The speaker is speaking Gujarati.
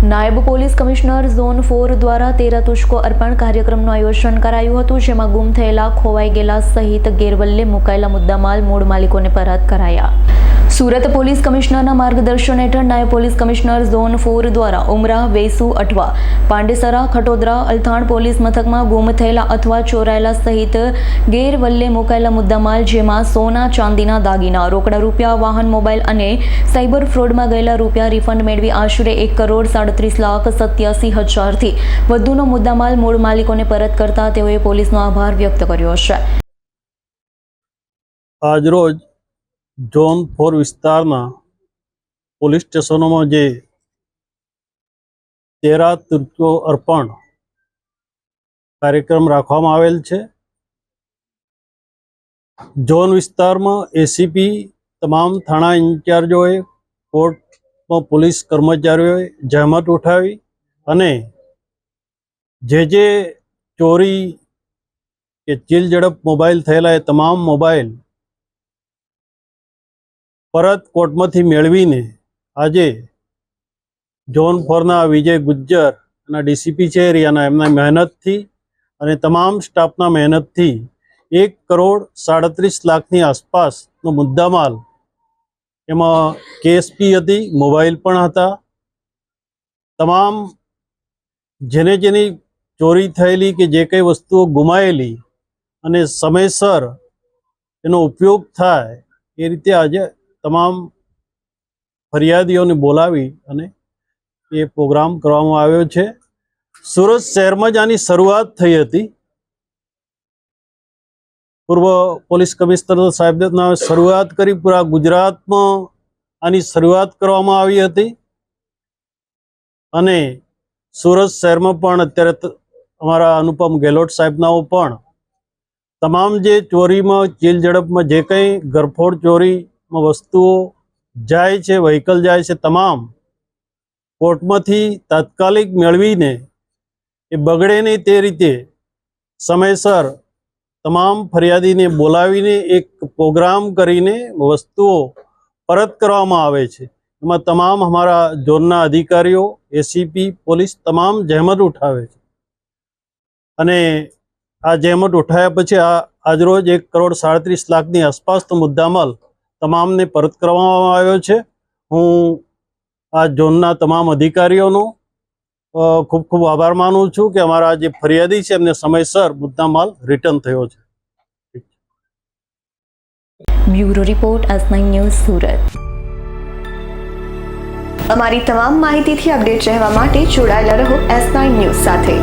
નાયબ પોલીસ કમિશનર ઝોન ફોર દ્વારા તેરા તુષ્કો અર્પણ કાર્યક્રમનું આયોજન કરાયું હતું, જેમાં ગુમ થયેલા ખોવાઈ ગયેલા સહિત ગેરવલ્લે મુકાયેલા મુદ્દામાલ મૂળ માલિકોને પરત કરાયા. સુરત પોલીસ કમિશનરના માર્ગદર્શન હેઠળ નાયબ પોલીસ કમિશનર ઝોન ફોર દ્વારા ઉમરા, વેસુ, અઠવા, પાંડેસરા, ખટોદરા, અલથાણ પોલીસ મથકમાં ગુમ થયેલા અથવા ચોરાયેલા સહિત ગેરવલ્લે મુકાયેલા મુદ્દામાલ, જેમાં સોના, ચાંદીના દાગીના, રોકડા રૂપિયા, વાહન, મોબાઈલ અને સાયબર ફ્રોડમાં ગયેલા રૂપિયા રિફંડ મેળવી આશરે એક કરોડ સાડત્રીસ લાખ સત્યાસી હજારથી વધુનો મુદ્દામાલ મૂળ માલિકોને પરત કરતા તેઓએ પોલીસનો આભાર વ્યક્ત કર્યો છે. આજરોજ ઝોન ફોર વિસ્તારના પોલીસ સ્ટેશનોમાં જે તેરા તુર્કીઓ અર્પણ કાર્યક્રમ રાખવામાં આવેલ છે. ઝોન વિસ્તારમાં એસીપી તમામ થાણા ઇન્ચાર્જોએ કોર્ટમાં પોલીસ કર્મચારીઓએ જહેમત ઉઠાવી અને જે જે ચોરી કે ચીલ ઝડપ મોબાઈલ થયેલા એ તમામ મોબાઈલ પરત કોર્ટમાંથી મેળવીને આજે ઝોન ફોરના વિજય ગુજ્જર અને ડીસીપી છે એરિયાના એમના મહેનતથી અને તમામ સ્ટાફના મહેનતથી એક કરોડ સાડત્રીસ લાખની આસપાસનો મુદ્દામાલ એમાં કેએસપી હતી, મોબાઈલ પણ હતા. તમામ જેને જેની ચોરી થયેલી કે જે કંઈ વસ્તુઓ ગુમાયેલી અને સમયસર એનો ઉપયોગ થાય એ રીતે આજે તમામ ફરિયાદીઓને બોલાવી અને એ પ્રોગ્રામ કરવામાં આવ્યો છે. સુરત શહેરમાં જ આની શરૂઆત થઈ હતી. પૂર્વ પોલીસ કમિશનર સાહેબના શરૂઆત કરી. પૂરા ગુજરાતમાં આની શરૂઆત કરવામાં આવી હતી. અને સુરત શહેરમાં પણ અત્યારે અમારા અનુપમ ગેહલોત સાહેબનાઓ પણ તમામ જે ચોરીમાં ચીલ ઝડપમાં જે કંઈ ગરફોડ ચોરીમાં વસ્તુઓ જાય છે, વ્હીકલ જાય છે, તમામ કોર્ટમાંથી તાત્કાલિક મેળવીને એ બગડે નહીં તે રીતે સમયસર તમામ ફરિયાદીને બોલાવીને એક પ્રોગ્રામ કરીને વસ્તુઓ પરત કરવામાં આવે છે. એમાં તમામ અમારા ઝોનના અધિકારીઓ એસીપી પોલીસ તમામ જહેમત ઉઠાવે છે. અને આ જહેમત ઉઠાવ્યા પછી આ આજરોજ એક કરોડ સાડત્રીસ લાખની આસપાસનો મુદ્દામાલ તમામને પરત કરવામાં આવ્યો છે. હું આ ઝોનના તમામ અધિકારીઓનો ખૂબ ખૂબ આભાર માનું છું કે અમારા જે ફરિયાદી છે એમને સમયસર મુદ્દા માલ રિટર્ન થયો છે. Bureau report S news Surat. અમારી તમામ માહિતીથી અપડેટ રહેવા માટે જોડાયેલા રહો એસ ન્યૂઝ સાથે.